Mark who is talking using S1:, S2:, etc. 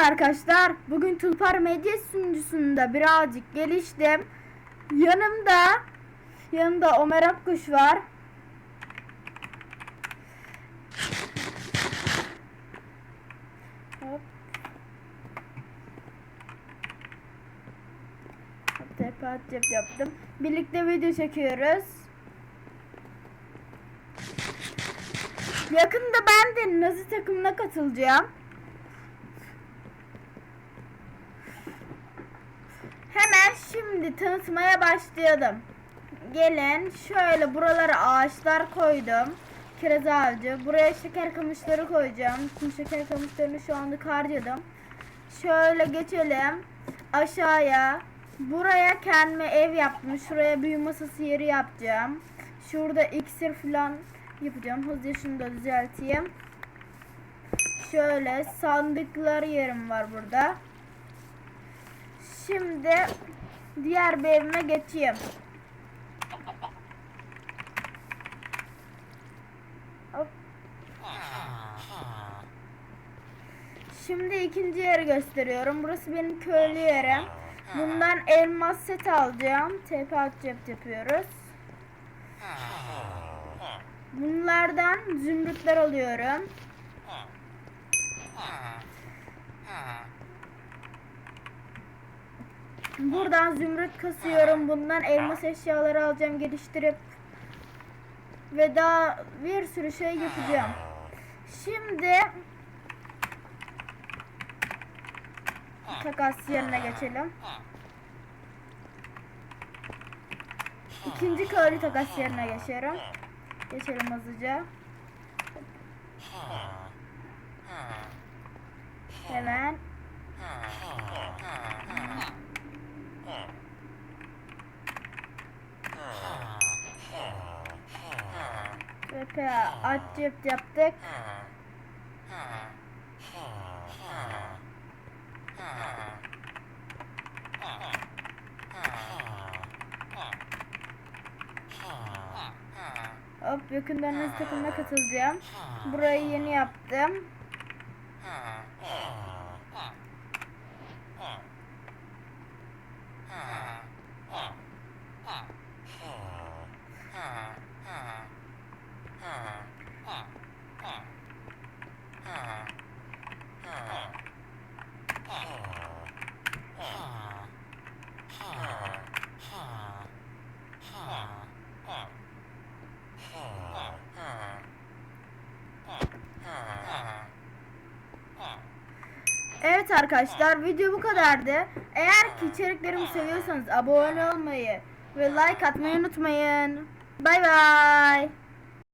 S1: arkadaşlar. Bugün Tulpar Medya sunucusunda birazcık geliştim. Yanımda yanımda Ömer Akkuş var. Hop. Cep yaptım. Birlikte video çekiyoruz. Yakında ben de Nazi takımına katılacağım. Şimdi tanıtmaya başlayalım. Gelin şöyle buralara ağaçlar koydum. Kiraz ağacı. Buraya şeker kamışları koyacağım. Tüm şeker kamışlarını şu anda harcadım. Şöyle geçelim. Aşağıya. Buraya kendime ev yaptım. Şuraya büyü masası yeri yapacağım. Şurada iksir falan yapacağım. Hızlıca şunu da düzelteyim. Şöyle sandıklar yerim var burada. Şimdi diğer bir evime geçeyim. Hop. Şimdi ikinci yeri gösteriyorum. Burası benim köylü yerim. Bundan elmas set alacağım. TP cep yapıyoruz. Bunlardan zümrütler alıyorum. Buradan zümrüt kasıyorum. Bundan elmas eşyaları alacağım geliştirip. Ve daha bir sürü şey yapacağım. Şimdi takas yerine geçelim. İkinci köylü takas yerine geçiyorum. Geçelim hızlıca. VPA aç cep yaptık. Hop yakından hız takımına katılacağım. Burayı yeni yaptım. Evet arkadaşlar video bu kadardı. Eğer ki içeriklerimi seviyorsanız abone olmayı ve like atmayı unutmayın. Bay bay.